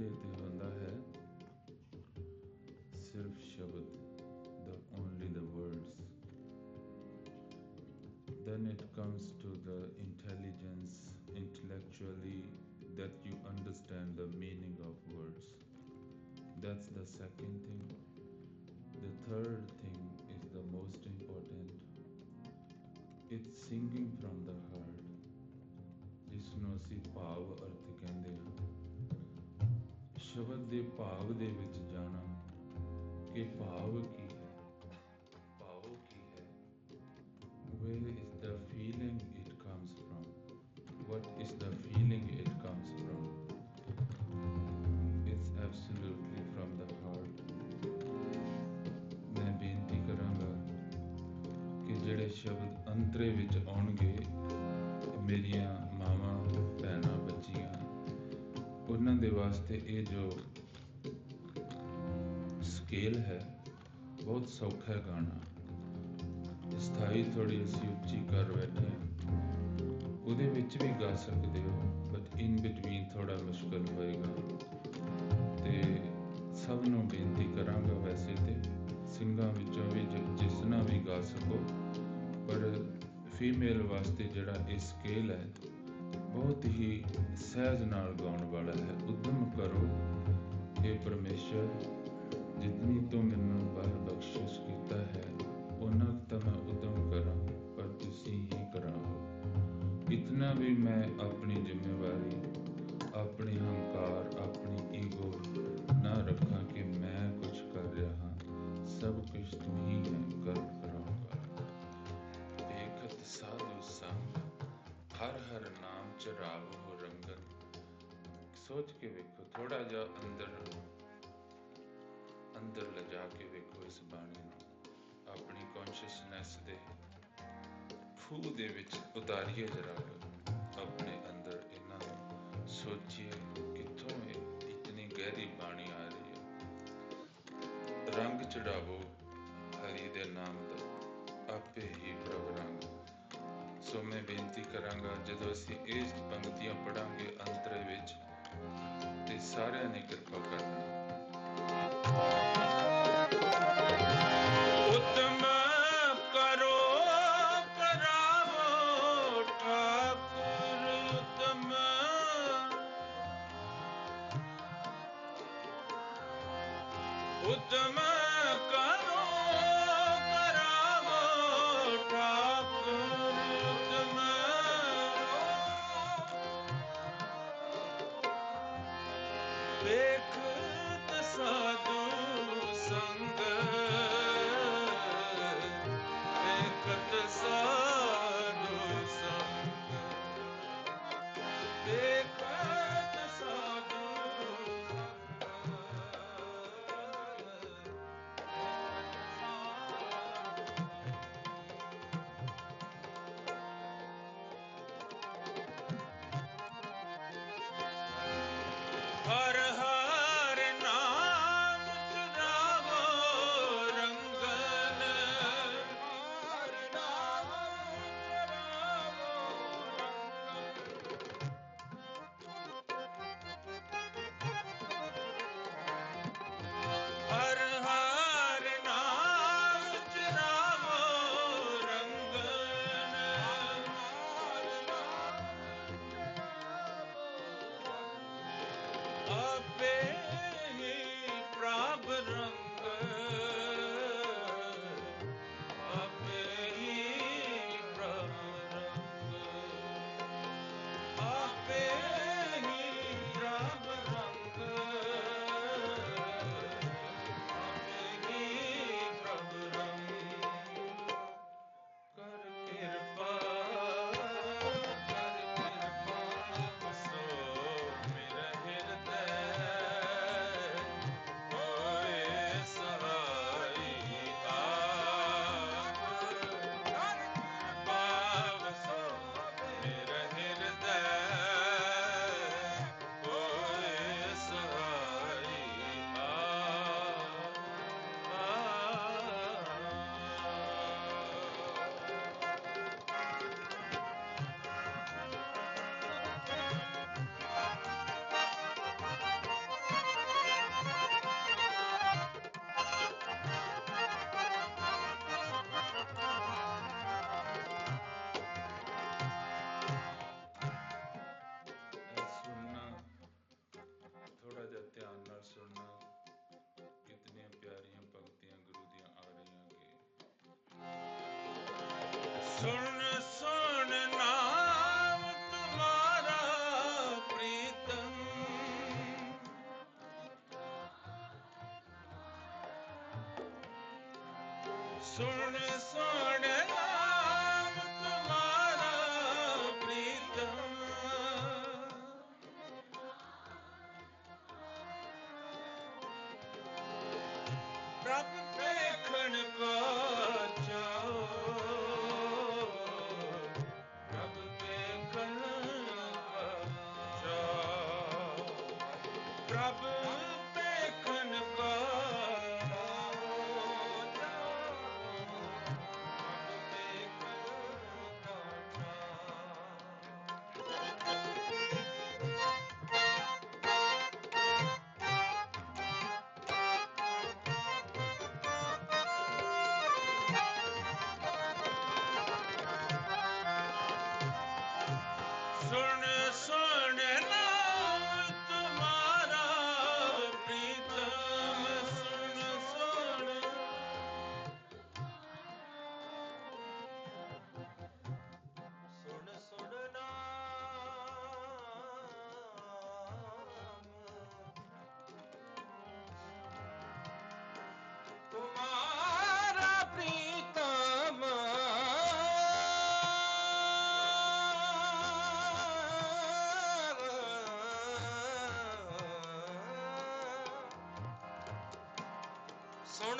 ਪਹਿਲੇ ਤੇ ਹੁੰਦਾ ਹੈ ਸਿਰਫ ਸ਼ਬਦ the only the words then it comes to the intelligence intellectually that you understand the meaning of words that's the second thing the third thing is the most important it's singing from the heart ਜਿਸ ਨੂੰ ਅਸੀਂ ਭਾਵ ਅਰਥ ਕਹਿੰਦੇ ਹਾਂ ਸ਼ਬਦ ਦੇ ਭਾਵ ਦੇ ਵਿੱਚ ਜਾਣਾ ਕਿ ਭਾਵ ਕੀ ਹੈ ਭਾਵ ਕੀ ਹੈ where is the feeling it comes from what is the feeling it comes from it's absolutely from the heart ਮੈਂ ਬੇਨਤੀ ਕਰਾਂਗਾ ਕਿ ਜਿਹੜੇ ਸ਼ਬਦ ਅੰਤਰੇ ਵਿੱਚ ਆਉਣਗੇ ਮੇਰੀਆਂ ਦੇ ਵਾਸਤੇ ਇਹ ਜੋ ਸਕੇਲ ਹੈ, ਬਹੁਤ ਸੌਖਾ ਗਾਣਾ। ਸਥਾਈ ਥੋੜੀ ਅਸੀਂ ਉੱਚੀ ਕਰ ਬੈਠੇ ਉਹਦੇ ਵਿੱਚ ਵੀ ਗਾ ਸਕਦੇ ਹੋ ਬਟ ਇਨ ਬਿਟਵੀਨ ਥੋੜਾ ਮੁਸ਼ਕਲ ਹੋਏਗਾ। ਤੇ ਸਭ ਨੂੰ ਬੇਨਤੀ ਕਰਾਂਗਾ ਵੈਸੇ ਤੇ, ਸਿੰਘਾਂ ਵਿੱਚੋਂ ਵੀ ਜ- ਜਿਸ ਨਾਲ ਵੀ ਗਾ ਸਕੋ। ਪਰ ਫੀਮੇਲ ਵਾਸਤੇ ਜਿਹੜਾ ਇਹ ਸਕੇਲ ਹੈ ਬਹੁਤ ਹੀ ਸਹਿਜ ਨਾਲ ਗਾਉਣ ਵਾਲਾ ਹੈ। ਉਦਮ ਕਰੋ हे ਪਰਮੇਸ਼ਰ, ਜਿਤਨੀ ਤੋਂ ਮੈਨੂੰ ਬਲ ਬਖਸ਼ਿਸ਼ ਕੀਤਾ ਹੈ ਉਹਨਾਂ ਤਾਂ ਮੈਂ ਉਦਮ ਕਰਾਂ, ਪਰ ਤੁਸੀਂ ਹੀ ਕਰਾਓ। ਇਤਨਾ ਵੀ ਮੈਂ ਸੋਚ ਕੇ ਵੇਖੋ ਥੋੜਾ ਜਿਹਾ ਅੰਦਰ ਅੰਦਰ ਲਿਜਾ ਕੇ ਵੇਖੋ ਇਸ ਬਾਣੀ ਨੂੰ। ਆਪਣੀ ਕੌਨਸ਼ੀਅਸਨੈਸ ਦੇ ਖੂਹ ਦੇ ਵਿੱਚ ਉਤਾਰੀਏ ਜਰਾ ਆਪਣੇ ਅੰਦਰ ਇਹਨਾਂ ਨੂੰ ਸੋਚੀਏ ਕਿੱਥੋਂ ਇਹ ਇਤਨੀ ਗਹਿਰੀ ਬਾਣੀ ਆ ਰਹੀ ਹੈ। ਰੰਗ ਚੜਾਵੋ ਹਰੀ ਦੇ ਨਾਮ ਦਾ। ਆਪੇ ਹੀ ਪ੍ਰਭ ਰੰਗ। ਸੋ ਮੈਂ ਬੇਨਤੀ ਕਰਾਂਗਾ, ਜਦੋਂ ਅਸੀਂ ਇਹ ਪੰਕਤੀਆਂ ਪੜਾਂਗੇ ਅੰਤਰੇ ਵਿੱਚ ਤੇ ਸਾਰਿਆਂ ਨੇ ਕਿਰਪਾ ਕਰਨਾ Turn this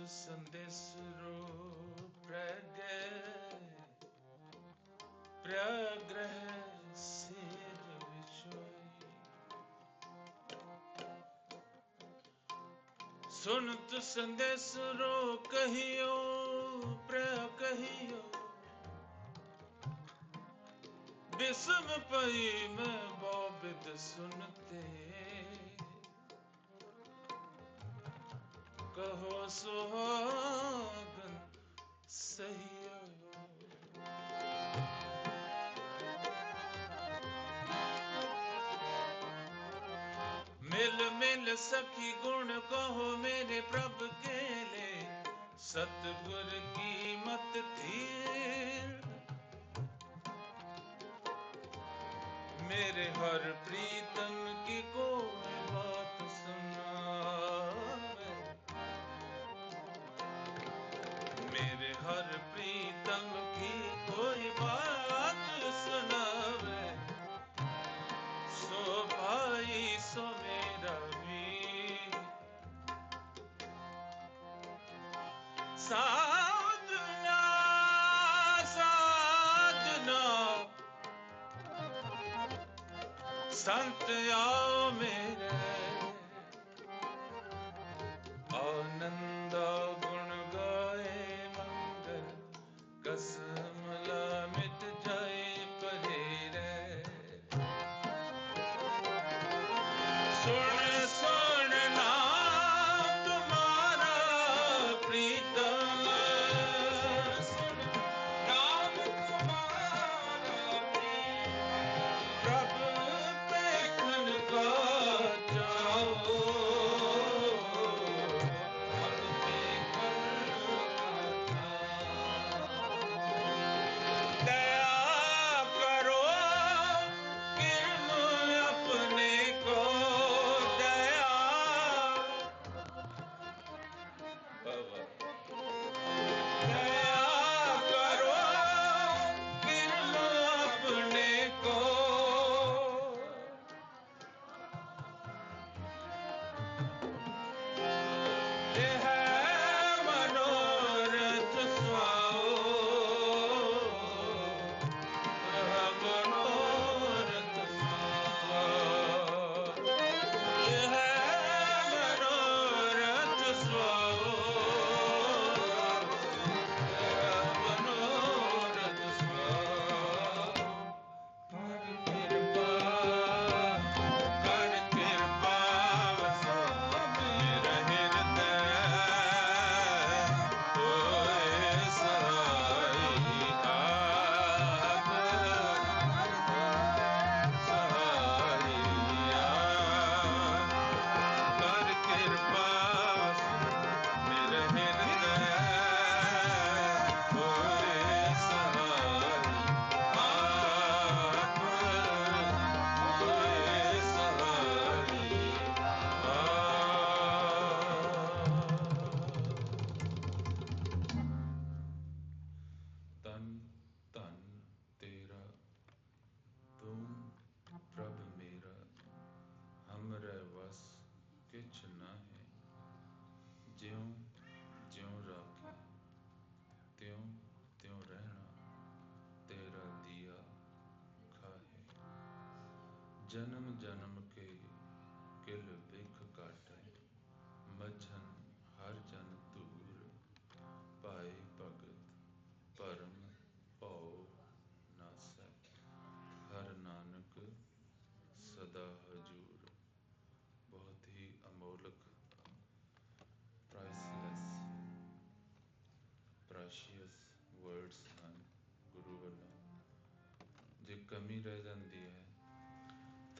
ਗੁਪਤ ਸੰਦੇਸ ਰੂਪ ਪ੍ਰਗਟ ਪ੍ਰਗ੍ਰਹਿ ਸਿਰ ਵਿਚੋਈ ਸੁਨਤ ਸੰਦੇਸ ਰੋ ਕਹੀਓ ਪ੍ਰ ਕਹੀਓ। ਪਈ ਮੈਂ ਬੋਬਿਦ ਕਹੋ ਸੁਹਾਗਨ ਸਹੀਆ। ਮਿਲ ਮਿਲ ਸਖੀ ਗੁਣ ਕਹੋ ਮੇਰੇ ਪ੍ਰਭ ਕੇ ਲੇ ਸਤਗੁਰ ਕੀ ਮਤ ਧੀਰ। ਮੇਰੇ ਹਰ ਪ੍ਰੀਤਮ ਕੀ ਕੋ ਸੰਤ ਆ ਮੇਰੇ जन्म जन्म के किल बिख काटे। मझन हर जन दूर पाए भगत, परम पाओ नासै हर नानक सदा हजूर। बहुत ही अमोलक प्राइसलेस प्राशियस वर्ड्स हैं गुरु वालों जो कमी रह जाती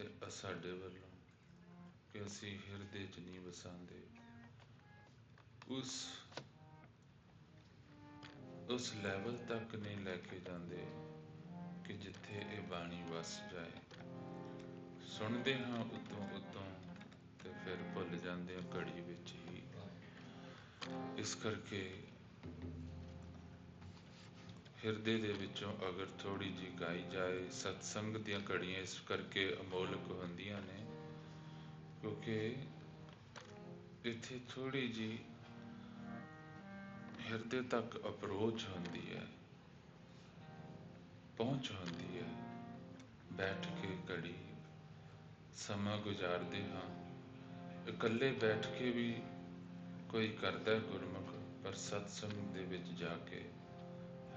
ਤੇ ਸਾਡੇ ਵੱਲੋਂ ਕਿ ਅਸੀਂ ਹਿਰਦੇ 'ਚ ਨਹੀਂ ਵਸਾਉਂਦੇ ਉਸ ਉਸ ਲੈਵਲ ਤੱਕ ਨਹੀਂ ਲੈ ਕੇ ਜਾਂਦੇ ਕਿ ਜਿੱਥੇ ਇਹ ਬਾਣੀ ਵਸ ਜਾਏ। ਸੁਣਦੇ ਹਾਂ ਉਤੋਂ ਉਤੋਂ ਤੇ ਫਿਰ ਭੁੱਲ ਜਾਂਦੇ ਹਾਂ ਘੜੀ ਵਿੱਚ ਹੀ। ਇਸ ਕਰਕੇ ਹਿਰਦੇ ਦੇ ਵਿੱਚੋਂ ਅਗਰ ਥੋੜੀ ਜੀ ਗਾਈ ਜਾਏ, ਸਤਸੰਗ ਦੀਆਂ ਘੜੀਆਂ ਇਸ ਕਰਕੇ ਅਮੋਲਕ ਹੁੰਦੀਆਂ ਨੇ, ਕਿਉਂਕਿ ਇੱਥੇ ਥੋੜੀ ਜਿਹੀ ਹਿਰਦੇ ਤੱਕ ਅਪਰੋਚ ਹੁੰਦੀ ਹੈ, ਪਹੁੰਚ ਹੁੰਦੀ ਹੈ। ਬੈਠ ਕੇ ਘੜੀ ਸਮਾਂ ਗੁਜ਼ਾਰਦੇ ਹਾਂ। ਇਕੱਲੇ ਬੈਠ ਕੇ ਵੀ ਕੋਈ ਕਰਦਾ ਗੁਰਮੁਖ, ਪਰ ਸਤਸੰਗ ਦੇ ਵਿੱਚ ਜਾ ਕੇ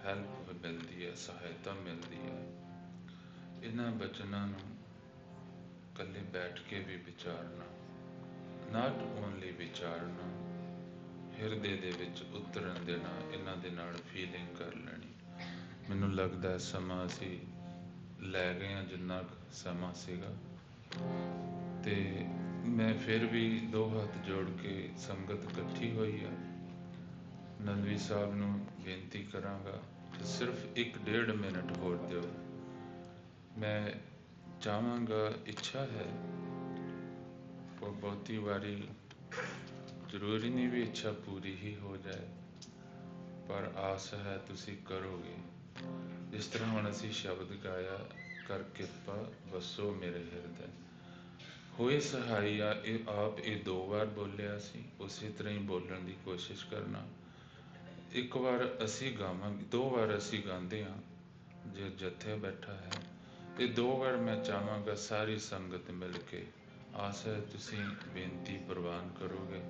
ਹੈਲਪ ਮਿਲਦੀ ਹੈ, ਸਹਾਇਤਾ ਮਿਲਦੀ ਹੈ। ਇਹਨਾਂ ਬਚਨਾਂ ਨੂੰ ਇਕੱਲੇ ਬੈਠ ਕੇ ਵੀ ਵਿਚਾਰਨਾ ਨਾਟ ਓਨਲੀ ਵਿਚਾਰਨਾ, ਹਿਰਦੇ ਦੇ ਵਿੱਚ ਉਤਰਨ ਦੇਣਾ, ਇਹਨਾਂ ਦੇ ਨਾਲ ਫੀਲਿੰਗ ਕਰ ਲੈਣੀ। ਮੈਨੂੰ ਲੱਗਦਾ ਸਮਾਂ ਅਸੀਂ ਲੈ ਗਏ ਹਾਂ, ਜਿੰਨਾ ਕੁ ਸਮਾਂ ਸੀਗਾ। ਤੇ ਮੈਂ ਫਿਰ ਵੀ ਦੋ ਹੱਥ ਜੋੜ ਕੇ ਸੰਗਤ ਇਕੱਠੀ ਹੋਈ ਆ। ਨੰਦਵੀ ਸਾਹਿਬ ਨੂੰ ਬੇਨਤੀ ਕਰਾਂਗਾ ਸਿਰਫ 1.5 ਮਿੰਟ ਹੋਰ ਦਿਓ। ਮੈਂ ਚਾਹਾਂਗਾ ਇੱਛਾ ਹੈ। ਉਹ ਬਹੁਤੀ ਵਾਰੀ ਜ਼ਰੂਰੀ ਨਹੀਂ ਵੀ ਇੱਛਾ ਪੂਰੀ ਹੀ ਹੋ ਜਾਏ। ਪਰ ਆਸ ਹੈ ਤੁਸੀਂ ਕਰੋਗੇ। ਜਿਸ ਤਰ੍ਹਾਂ ਹੁਣ ਅਸੀਂ ਸ਼ਬਦ ਗਾਇਆ, ਕਰ ਕਿਰਪਾ ਵਸੋ ਮੇਰੇ ਹਿਰਦੇ। ਹੋਏ ਸਹਾਈਆ ਇਹ ਆਪ ਇਹ ਦੋ ਵਾਰ ਬੋਲਿਆ ਸੀ। ਉਸੇ ਤਰ੍ਹਾਂ ਹੀ ਬੋਲਣ ਦੀ ਕੋਸ਼ਿਸ਼ ਕਰਨਾ। ਇੱਕ ਵਾਰ ਅਸੀਂ ਗਾਵਾਂਗੇ, ਦੋ ਵਾਰ ਅਸੀਂ ਗਾਉਂਦੇ ਹਾਂ, ਜੇ ਜੱਥੇ ਬੈਠਾ ਹੈ। ਤੇ ਦੋ ਵਾਰ ਮੈਂ ਚਾਹਾਂਗਾ ਸਾਰੀ ਸੰਗਤ ਮਿਲ ਕੇ ਆਸ ਹੈ, ਤੁਸੀਂ ਬੇਨਤੀ ਪ੍ਰਵਾਨ ਕਰੋਗੇ।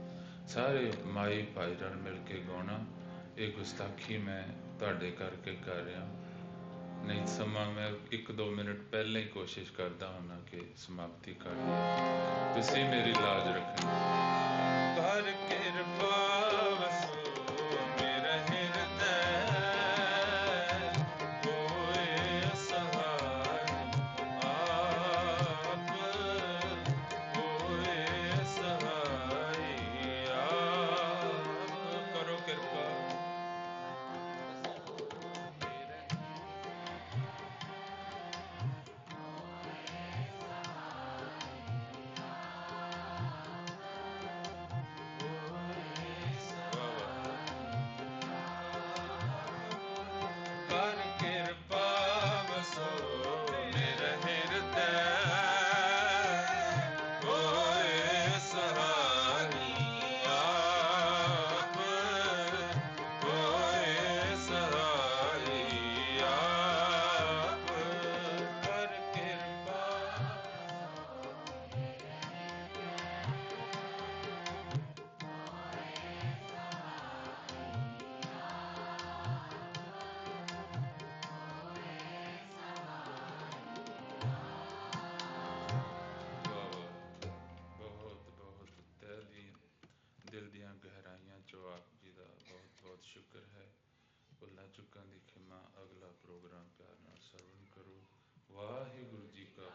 ਸਾਰੇ ਮਾਈ ਭਾਈ ਰਲ ਮਿਲ ਕੇ ਗਾਉਣਾ, ਇਹ ਗੁਸਤਾਖੀ ਮੈਂ ਤੁਹਾਡੇ ਕਰਕੇ ਕਰ ਰਿਹਾ। ਨਹੀਂ, ਸਮਾਂ ਮੈਂ 1-2 ਮਿੰਟ ਪਹਿਲਾਂ ਹੀ ਕੋਸ਼ਿਸ਼ ਕਰਦਾ ਹਾਂ ਕਿ ਸਮਾਪਤੀ ਕਰ ਲਈਏ ਤੁਸੀਂ ਮੇਰੀ ਲਾਜ ਰੱਖਣਾ। ਕਰ ਕਿਰਪਾ ਸ਼ੁਕਰ ਹੈ। ਭੁੱਲਾ ਚੁੱਕਾਂ ਦੀ ਖਿਮਾ ਅਗਲਾ ਪ੍ਰੋਗਰਾਮ ਪਿਆਰ ਨਾਲ ਸਰਵਨ ਕਰੋ। ਵਾਹਿਗੁਰੂ ਜੀ ਕਾ